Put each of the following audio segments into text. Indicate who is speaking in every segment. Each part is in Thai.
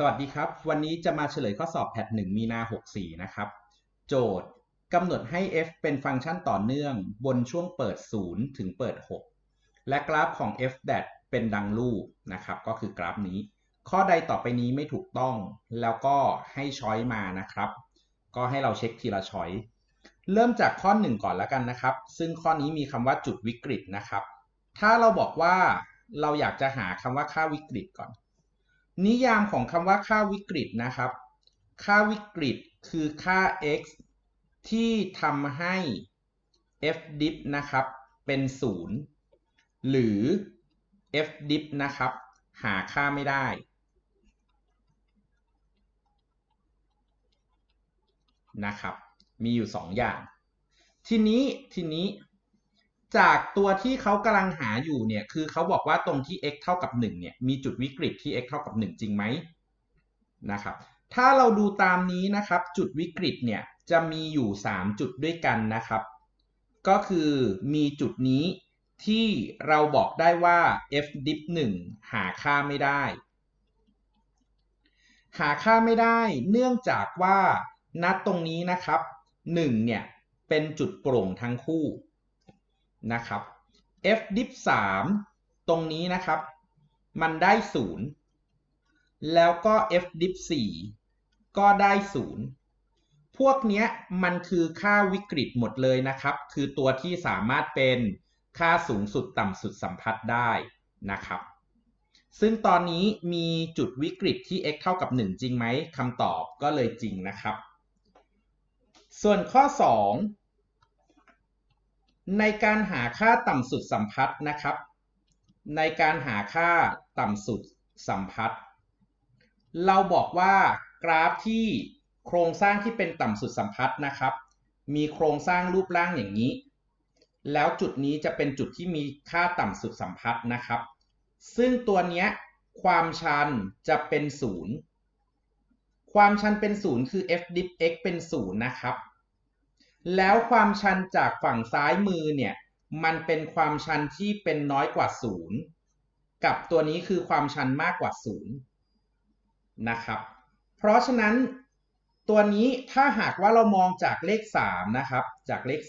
Speaker 1: สวัสดีครับ วันนี้จะมาเฉลยข้อสอบแพท1มีนา 64 นะครับ โจทย์กำหนดให้ f เป็นฟังก์ชันต่อเนื่องบนช่วงเปิด 0 ถึงเปิด 6 และกราฟของ f เป็นดังรูปนะครับ ก็คือกราฟนี้ ข้อใดต่อไปนี้ไม่ถูกต้อง แล้วก็ให้ช้อยมานะครับ ก็ให้เราเช็คทีละช้อยเริ่มจากข้อ 1 ก่อนแล้วกันนะครับ ซึ่งข้อนี้มีคำว่าจุดวิกฤตนะครับ ถ้าเราบอกว่าเราอยากจะหาคำว่าค่าวิกฤตก่อน นิยามของคำว่าค่าวิกฤตนะครับ ค่าวิกฤตคือค่า x ที่ทำให้ f dip นะครับ เป็น 0 หรือ f dip นะครับ หาค่าไม่ได้ นะครับ มีอยู่ 2 อย่าง ทีนี้ทีนี้ จากตัวที่เขากำลังหาอยู่เนี่ย คือเขาบอกว่าตรงที่ x เท่ากับ 1 เนี่ย มีจุดวิกฤตที่ x เท่ากับ 1 จริงไหมนะครับ ถ้าเราดูตามนี้นะครับ จุดวิกฤตเนี่ยจะมีอยู่ 3 จุดด้วยกันนะครับ ก็คือมีจุดนี้ที่เราบอกได้ว่า f dip 1หาค่าไม่ได้ หาค่าไม่ได้ เนื่องจากว่านัดตรงนี้นะครับ 1 เนี่ยเป็นจุดโปร่งทั้งคู่ นะครับ f dip 3ตรงนี้นะครับ มันได้ 0 แล้วก็ f dip 4ก็ได้ 0 พวกเนี้ยมันคือค่าวิกฤตหมดเลยนะครับ คือตัวที่สามารถเป็นค่าสูงสุดต่ำสุดสัมพัทธ์ได้นะครับ ซึ่งตอนนี้มีจุดวิกฤตที่ x เท่ากับ 1 จริงไหมคำตอบก็เลยจริงนะครับ ส่วนข้อ 2 ในการหาค่าต่ำสุดสัมพัทธ์นะครับ ในการหาค่าต่ำสุดสัมพัทธ์เราบอกว่ากราฟที่โครงสร้างที่เป็นต่ำสุดสัมพัทธ์นะครับ มีโครงสร้างรูปร่างอย่างนี้ แล้วจุดนี้จะเป็นจุดที่มีค่าต่ำสุดสัมพัทธ์นะครับ ซึ่งตัวเนี้ยความชันจะเป็น0ความชันเป็น0คือ f dip x เป็น0นะครับ แล้วความชันจากฝั่งซ้ายมือเนี่ย มันเป็นความชันที่เป็นน้อยกว่า0กับตัวนี้คือความชันมากกว่า0นย์นะครับ เพราะฉะนั้นตัวนี้ถ้าหากว่าเรามองจากเลข3นะครับ จากเลข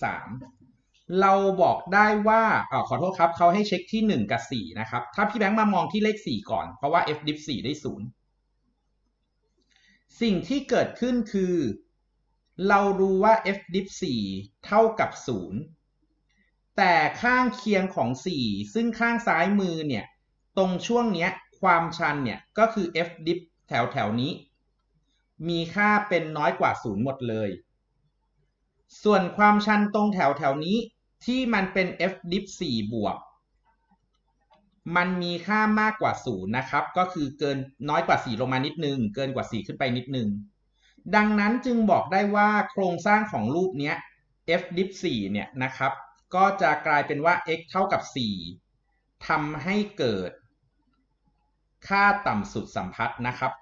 Speaker 1: 3 เราบอกได้ว่าออขอโทษครับเขาให้เช็คที่ 1 กับ 4 นะครับ ถ้าพี่แบงค์มามองที่เลข 4 ก่อน เพราะว่า f dip 4ได้ 0 สิ่งที่เกิดขึ้นคือ เรารู้ว่า f dip 4เท่ากับ 0 แต่ข้างเคียงของ 4 ซึ่งข้างซ้ายมือเนี่ย ตรงช่วงเนี้ยความชันเนี่ยก็คือ f dip แถวแถวนี้ มีค่าเป็นน้อยกว่า 0 หมดเลย ส่วนความชันตรงแถวแถวนี้ที่มันเป็น f dip 4บวก มันมีค่ามากกว่า 0 นะครับ ก็คือเกินน้อยกว่า 4 ลงมานิดนึง เกินกว่า 4 ขึ้นไปนิดนึง ดังนั้นจึงบอกได้ว่าโครงสร้างของรูปนี้ f dip 4เนี่ยนะครับ ก็จะกลายเป็นว่า x เท่ากับ 4ทำให้เกิด ค่าต่ำสุดสัมพัทธ์นะครับ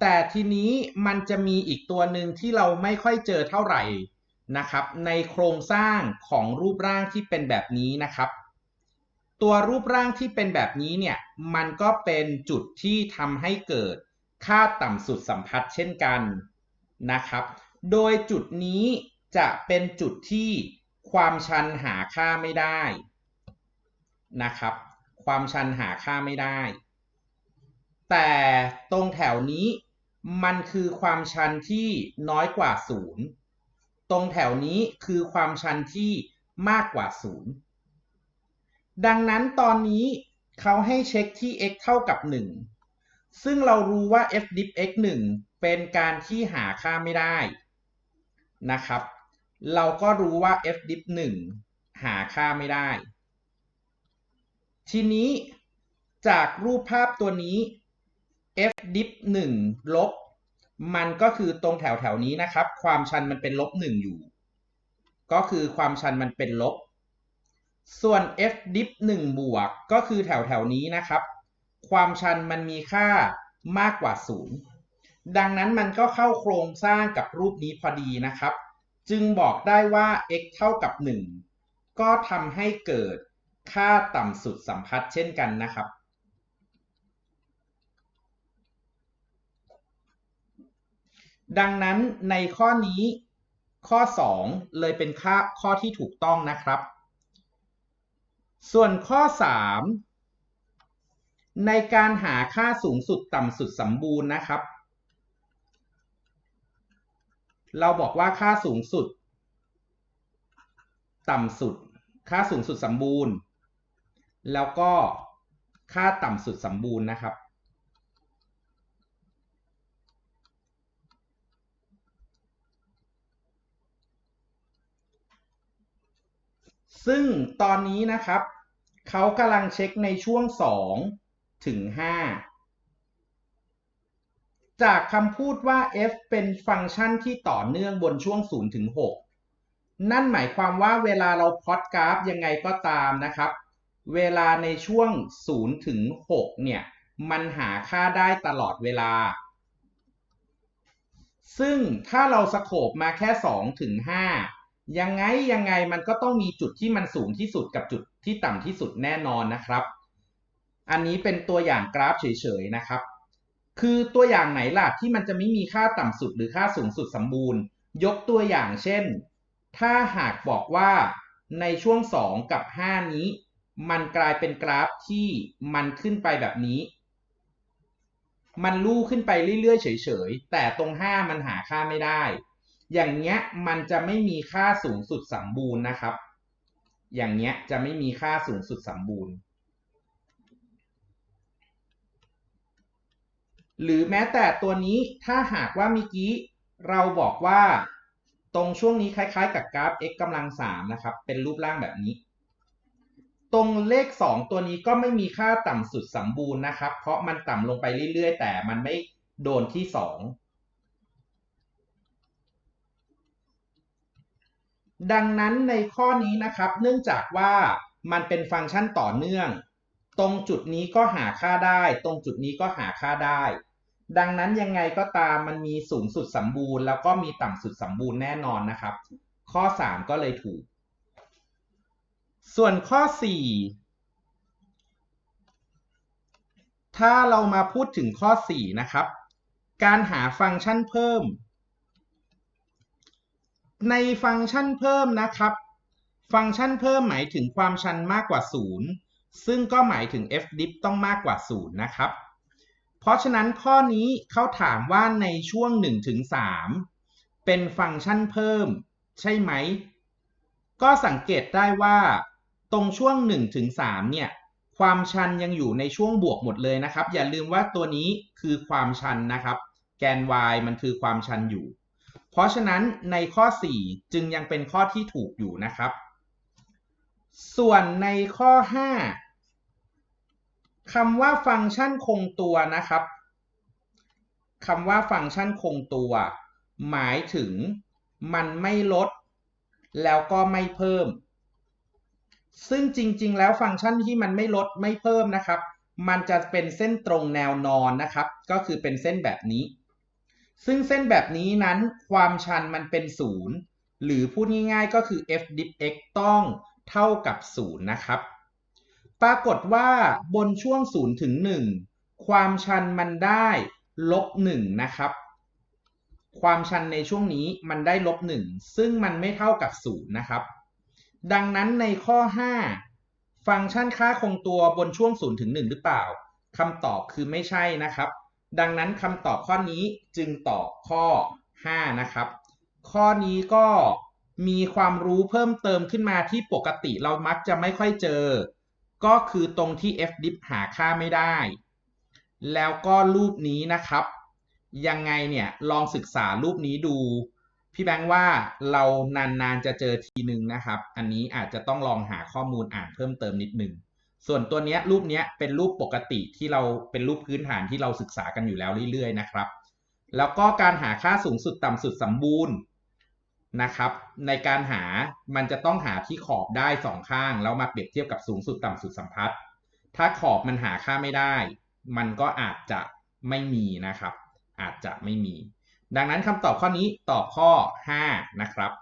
Speaker 1: แต่ทีนี้มันจะมีอีกตัวหนึ่งที่เราไม่ค่อยเจอเท่าไหร่นะครับ ในโครงสร้างของรูปร่างที่เป็นแบบนี้นะครับ ตัวรูปร่างที่เป็นแบบนี้เนี่ยมันก็เป็นจุดที่ทำให้เกิดค่าต่ำสุดสัมพัทธ์เช่นกันนะครับ โดยจุดนี้จะเป็นจุดที่ความชันหาค่าไม่ได้นะครับ ความชันหาค่าไม่ได้ แต่ตรงแถวนี้มันคือความชันที่น้อยกว่า 0 ตรงแถวนี้คือความชันที่มากกว่า 0 ดังนั้นตอนนี้เขาให้เช็คที่ x เท่ากับ 1 ซึ่งเรารู้ว่า f dip x 1 เป็นการที่หาค่าไม่ได้นะครับ เราก็รู้ว่า f dip 1 หาค่าไม่ได้ ทีนี้จากรูปภาพตัวนี้ f dip 1 ลบ มันก็คือตรงแถวแถวนี้นะครับ ความชันมันเป็นลบ 1 อยู่ ก็คือความชันมันเป็นลบ ส่วน f ดิฟ1บวกก็คือแถวแถวนี้นะครับ ความชันมันมีค่ามากกว่า 0 ดังนั้นมันก็เข้าโครงสร้างกับรูปนี้พอดีนะครับ จึงบอกได้ว่า x เท่ากับ 1 ก็ทำให้เกิดค่าต่ำสุดสัมพัทธ์เช่นกันนะครับ ดังนั้นในข้อนี้ข้อ 2 เลยเป็นค่าข้อที่ถูกต้องนะครับ ส่วนข้อ 3 ในการหาค่าสูงสุดต่ำสุดสมบูรณ์นะครับ เราบอกว่าค่าสูงสุด ต่ำสุด ค่าสูงสุดสมบูรณ์ แล้วก็ค่าต่ำสุดสมบูรณ์นะครับ ซึ่งตอนนี้นะครับเขากำลังเช็คในช่วง 2 ถึง 5 จากคำพูดว่า f เป็นฟังก์ชันที่ต่อเนื่องบนช่วง 0 ถึง 6 นั่นหมายความว่าเวลาเราพลอตกราฟยังไงก็ตามนะครับ เวลาในช่วง 0 ถึง 6 เนี่ย มันหาค่าได้ตลอดเวลา ซึ่งถ้าเราสโคบมาแค่ 2 ถึง 5 ยังไงยังไงมันก็ต้องมีจุดที่มันสูงที่สุดกับจุดที่ต่ำที่สุดแน่นอนนะครับ อันนี้เป็นตัวอย่างกราฟเฉยๆนะครับ คือตัวอย่างไหนล่ะที่มันจะไม่มีค่าต่ำสุดหรือค่าสูงสุดสมบูรณ์ ยกตัวอย่างเช่น ถ้าหากบอกว่าในช่วง 2 กับ 5 นี้ มันกลายเป็นกราฟที่มันขึ้นไปแบบนี้ มันลู่ขึ้นไปเรื่อยๆเฉยๆ แต่ตรง 5 มันหาค่าไม่ได้ อย่างเงี้ยมันจะไม่มีค่าสูงสุดสมบูรณ์นะครับ อย่างเงี้ยจะไม่มีค่าสูงสุดสมบูรณ์ หรือแม้แต่ตัวนี้ถ้าหากว่าเมื่อกี้เราบอกว่าตรงช่วงนี้คล้ายๆ กับกราฟ x กำลัง3นะครับ เป็นรูปร่างแบบนี้ ตรงเลข 2 ตัวนี้ก็ไม่มีค่าต่ำสุดสมบูรณ์นะครับ เพราะมันต่ำลงไปเรื่อยๆ แต่มันไม่โดนที่ 2 ดังนั้นในข้อนี้นะครับ เนื่องจากว่ามันเป็นฟังก์ชันต่อเนื่อง ตรงจุดนี้ก็หาค่าได้ ตรงจุดนี้ก็หาค่าได้ ดังนั้นยังไงก็ตามมันมีสูงสุดสมบูรณ์ แล้วก็มีต่ำสุดสมบูรณ์แน่นอนนะครับ ข้อ 3 ก็เลยถูก ส่วนข้อ 4 ถ้าเรามาพูดถึงข้อ 4 นะครับ การหาฟังก์ชันเพิ่ม ในฟังก์ชันเพิ่มนะครับ ฟังก์ชันเพิ่มหมายถึงความชันมากกว่า 0 ซึ่งก็หมายถึง f dip ต้องมากกว่า 0 นะครับ เพราะฉะนั้นข้อนี้เขาถามว่าในช่วง 1-3 เป็นฟังก์ชันเพิ่ม ใช่ไหม ก็สังเกตได้ว่า ตรงช่วง 1-3 เนี่ย ความชันยังอยู่ในช่วงบวกหมดเลยนะครับ อย่าลืมว่าตัวนี้คือความชันนะครับ แกน y มันคือความชันอยู่ เพราะฉะนั้นในข้อ 4 จึงยังเป็นข้อที่ถูกอยู่นะครับ ส่วนในข้อ 5คำว่าฟังก์ชันคงตัวนะครับคำว่าฟังก์ชันคงตัว หมายถึงมันไม่ลด แล้วก็ไม่เพิ่ม ซึ่งจริง ๆ แล้วฟังก์ชันที่มันไม่ลดไม่เพิ่มนะครับ มันจะเป็นเส้นตรงแนวนอนนะครับ ก็คือเป็นเส้นแบบนี้ ซึ่งเส้นแบบนี้นั้นความชันมันเป็นศูนย์หรือพูดง่ายๆก็คือ f dip x ต้องเท่ากับ0นะครับ ปรากฏว่าบนช่วง0ถึง1ความชันมันได้ลบ1นะครับ ความชันในช่วงนี้มันได้ลบ1ซึ่งมันไม่เท่ากับ0นะครับ ดังนั้นในข้อ 5 ฟังก์ชันค่าคงตัวบนช่วง0ถึง1หรือเปล่าคำตอบคือไม่ใช่นะครับ ดังนั้นคำตอบข้อนี้จึงตอบข้อ 5 นะครับ ข้อนี้ก็มีความรู้เพิ่มเติมขึ้นมาที่ปกติเรามักจะไม่ค่อยเจอ ก็คือตรงที่ f dip หาค่าไม่ได้ แล้วก็รูปนี้นะครับ ยังไงเนี่ยลองศึกษารูปนี้ดู พี่แบงค์ว่าเรานานๆจะเจอทีหนึ่งนะครับ อันนี้อาจจะต้องลองหาข้อมูลอ่านเพิ่มเติมนิดนึง ส่วนตัวเนี้ยรูปเนี้ยเป็นรูปปกติที่เราเป็นรูปพื้นฐานที่เราศึกษากันอยู่แล้วเรื่อยๆนะครับ แล้วก็การหาค่าสูงสุดต่ำสุดสมบูรณ์นะครับ ในการหามันจะต้องหาที่ขอบได้สองข้างแล้วมาเปรียบเทียบกับสูงสุดต่ำสุดสัมพัทธ์ถ้าขอบมันหาค่าไม่ได้ มันก็อาจจะไม่มีนะครับ อาจจะไม่มี ดังนั้นคำตอบข้อนี้ตอบข้อ 5 นะครับ